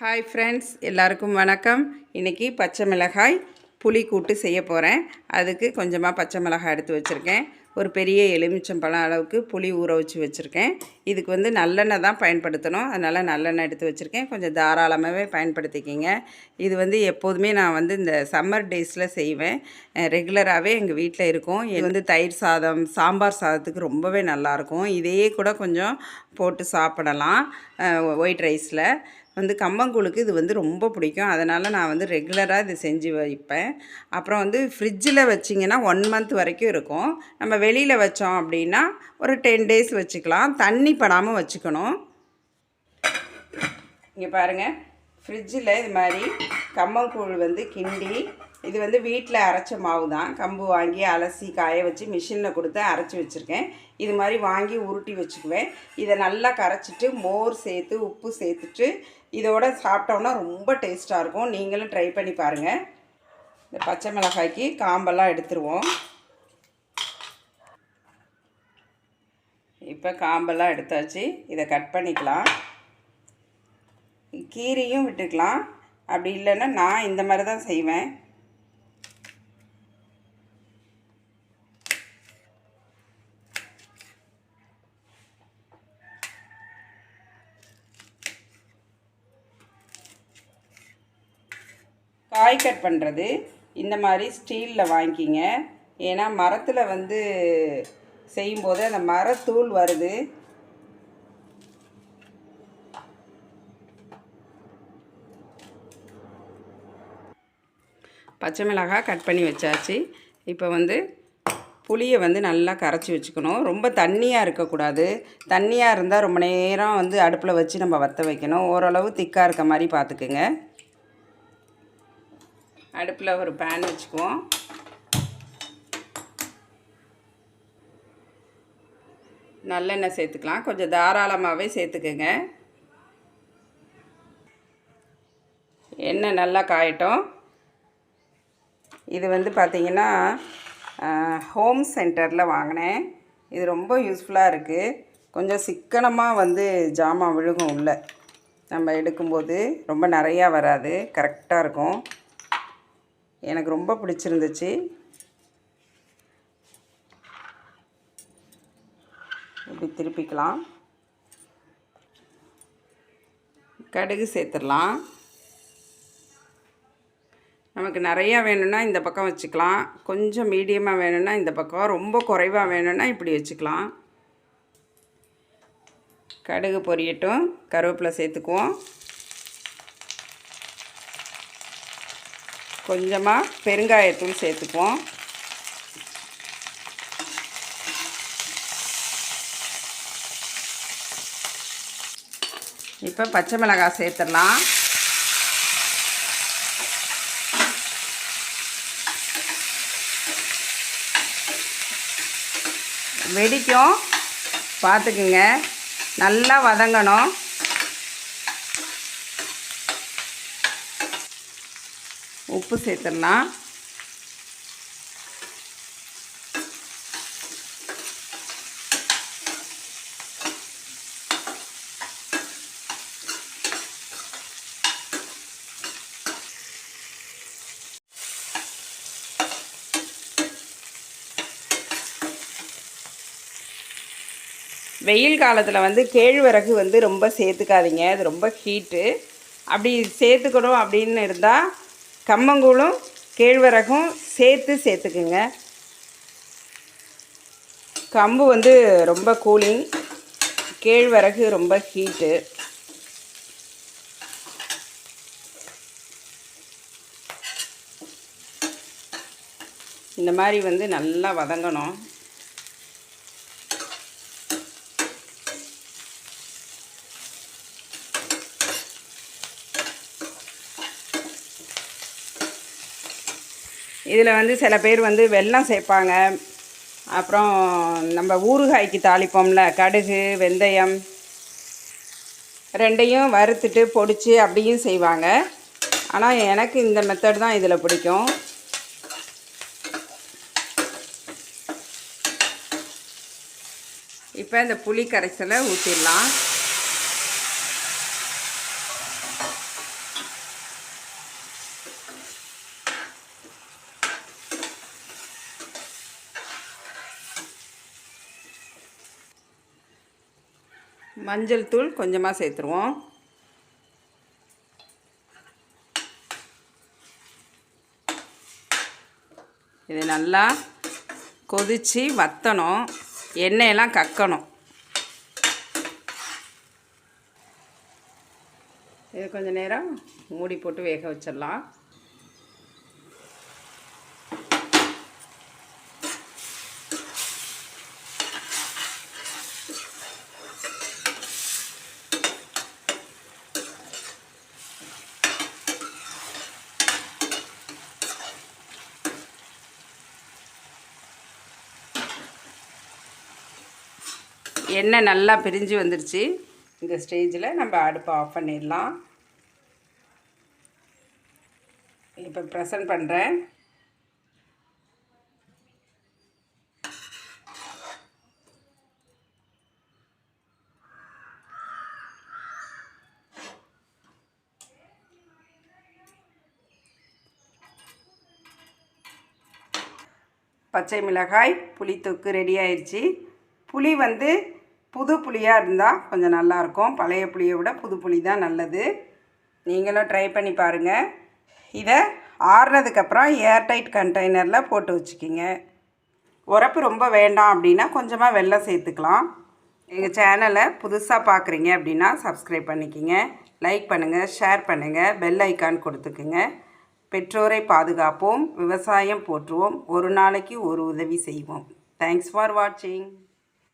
Hi friends எல்லாருக்கும் வணக்கம். இன்றைக்கி பச்சை மிளகாய் புளி கூட்டு செய்ய போகிறேன் அதுக்கு கொஞ்சமாக பச்சை மிளகாய் எடுத்து வச்சுருக்கேன். ஒரு பெரிய எலுமிச்சம்பழம் அளவுக்கு புளி ஊற வச்சு வச்சுருக்கேன். இதுக்கு வந்து நல்லெண்ணெய் தான் பயன்படுத்தணும். அதனால் நல்லெண்ணெய் எடுத்து வச்சுருக்கேன். கொஞ்சம் தாராளமாகவே பயன்படுத்திக்கிங்க. இது வந்து எப்போதுமே நான் வந்து இந்த சம்மர் டேஸில் செய்வேன். ரெகுலராகவே எங்கள் வீட்டில் இருக்கும். இது வந்து தயிர் சாதம் சாம்பார் சாதத்துக்கு ரொம்பவே நல்லாயிருக்கும் இதையே கூட கொஞ்சம் போட்டு சாப்பிடலாம். ஒயிட் ரைஸில் வந்து கம்பங்கூழுக்கு இது வந்து ரொம்ப பிடிக்கும். அதனால் நான் வந்து ரெகுலராக இது செஞ்சு வைப்பேன். அப்புறம் வந்து ஃப்ரிட்ஜில் வச்சிங்கன்னா ஒன் மந்த் வரைக்கும் இருக்கும். நம்ம வெளியில் வச்சோம் அப்படின்னா ஒரு டென் டேஸ் வச்சுக்கலாம். தண்ணி படாமல் வச்சுக்கணும். இங்கே பாருங்கள் ஃப்ரிட்ஜில் இது மாதிரி கம்பங்கூழ் வந்து கிண்டி இது வந்து வீட்டில் அரைச்ச மாவு தான் கம்பு வாங்கி அலசி காய வச்சு மிஷினில் கொடுத்து அரைச்சி வச்சுருக்கேன். இது மாதிரி வாங்கி உருட்டி வச்சுக்குவேன். இதை நல்லா கரைச்சிட்டு மோர் சேர்த்து உப்பு சேர்த்துட்டு இதோட சாப்பிட்டோன்னா ரொம்ப டேஸ்ட்டாக இருக்கும். நீங்களும் ட்ரை பண்ணி பாருங்கள் இந்த பச்சை மிளகாய்க்கு காம்பெல்லாம் எடுத்துருவோம். இப்போ காம்பெல்லாம் எடுத்தாச்சு. இதை கட் பண்ணிக்கலாம். கீரையும் விட்டுக்கலாம். அப்படி இல்லைன்னா நான் இந்த மாதிரி தான் செய்வேன். காய் கட் பண்ணுறது இந்த மாதிரி ஸ்டீலில் வாங்கிக்கிங்க. ஏன்னா மரத்தில் வந்து செய்யும்போது அந்த மரத்தூள் வருது. பச்சை மிளகாய் கட் பண்ணி வச்சாச்சு. இப்போ வந்து புளியை வந்து நல்லா கரைச்சி வச்சுக்கணும். ரொம்ப தண்ணியாக இருக்கக்கூடாது. தண்ணியாக இருந்தால் ரொம்ப நேரம் வந்து அடுப்பில் வச்சு நம்ம வற்ற வைக்கணும். ஓரளவு திக்காக இருக்க மாதிரி பார்த்துக்குங்க. அடுப்பில் ஒரு பேன் வச்சுக்குவோம். நல்லெண்ணெய் சேர்த்துக்கலாம். கொஞ்சம் தாராளமாகவே சேர்த்துக்குங்க. எண்ணெய் நல்லா காயட்டும். இது வந்து பார்த்திங்கன்னா ஹோம் சென்டரில் வாங்கினேன். இது ரொம்ப யூஸ்ஃபுல்லாக இருக்குது கொஞ்சம் சிக்கனமாக வந்து ஜாமான் விழுகும் உள்ள. நம்ம எடுக்கும்போது ரொம்ப நிறையா வராது. கரெக்டாக இருக்கும். எனக்கு ரொம்ப பிடிச்சிருந்துச்சு. இப்படி திருப்பிக்கலாம். கடுகு சேர்த்துடலாம். நமக்கு நிறையா வேணும்னா இந்த பக்கம் வச்சுக்கலாம். கொஞ்சம் மீடியமாக வேணும்னா இந்த பக்கம் ரொம்ப குறைவாக வேணும்னா இப்படி வச்சுக்கலாம். கடுகு பொரியட்டும் கருவேப்பிலை சேர்த்துக்குவோம். கொஞ்சமாக பெருங்காயத்தூள் சேர்த்துக்குவோம் இப்போ பச்சை மிளகாய் சேர்த்துடலாம். வெடிக்கும். பார்த்துக்குங்க. நல்லா வதங்கணும். உப்பு சேர்த்துடலாம். வெயில் காலத்தில் வந்து கேழ்வரகு வந்து ரொம்ப சேர்த்துக்காதீங்க. அது ரொம்ப ஹீட்டு அப்படி சேர்த்துக்கணும் அப்படின்னு இருந்தால் கம்மங்கூழும் கேழ்வரகும் சேர்த்து சேர்த்துக்குங்க. கம்பு வந்து ரொம்ப கூலிங். கேழ்வரகு ரொம்ப ஹீட்டு. இந்த மாதிரி வந்து நல்லா வதங்கணும். இதில் வந்து சில பேர் வந்து வெல்லம் சேர்ப்பாங்க. அப்புறம் நம்ம ஊறுகாய்க்கு தாளிப்போம்ல கடுகு வெந்தயம் ரெண்டையும் வறுத்துட்டு பொடிச்சு அப்படியும் செய்வாங்க. ஆனால் எனக்கு இந்த மெத்தட் தான் இதில் பிடிக்கும். இப்போ இந்த புளி கரைசலை ஊற்றிடலாம் மஞ்சள் தூள் கொஞ்சமாக சேர்த்துருவோம். இது நல்லா கொதித்து வற்றணும் எண்ணெயெல்லாம் கக்கணும். இது கொஞ்சம் நேரம் மூடி போட்டு வேக வச்சிடலாம். எண்ணெய் நல்லா பிரிஞ்சு வந்துருச்சு. இந்த ஸ்டேஜில் நம்ம அடுப்பை ஆஃப் பண்ணிடலாம். இப்போ ப்ரெசன்ட் பண்ணுறேன் பச்சை மிளகாய் புளி தொக்கு ரெடி ஆயிடுச்சு புளி வந்து புது புளியாக இருந்தால் கொஞ்சம் நல்லாயிருக்கும். பழைய புளியை விட புது புளி தான் நல்லது. நீங்களும் ட்ரை பண்ணி பாருங்கள் இதை ஆறுனதுக்கப்புறம் ஏர்டைட் கண்டெய்னரில் போட்டு வச்சுக்கிங்க. உரப்பு ரொம்ப வேண்டாம் அப்படின்னா கொஞ்சமாக வெள்ளம் சேர்த்துக்கலாம். எங்கள் சேனலை புதுசாக பார்க்குறீங்க அப்படின்னா சப்ஸ்கிரைப் பண்ணிக்கிங்க. லைக் பண்ணுங்கள் ஷேர் பண்ணுங்கள் பெல் ஐக்கான் கொடுத்துக்குங்க. பெற்றோரை பாதுகாப்போம் விவசாயம் போற்றுவோம் ஒரு நாளைக்கு ஒரு உதவி செய்வோம். தேங்க்ஸ் ஃபார் வாட்சிங்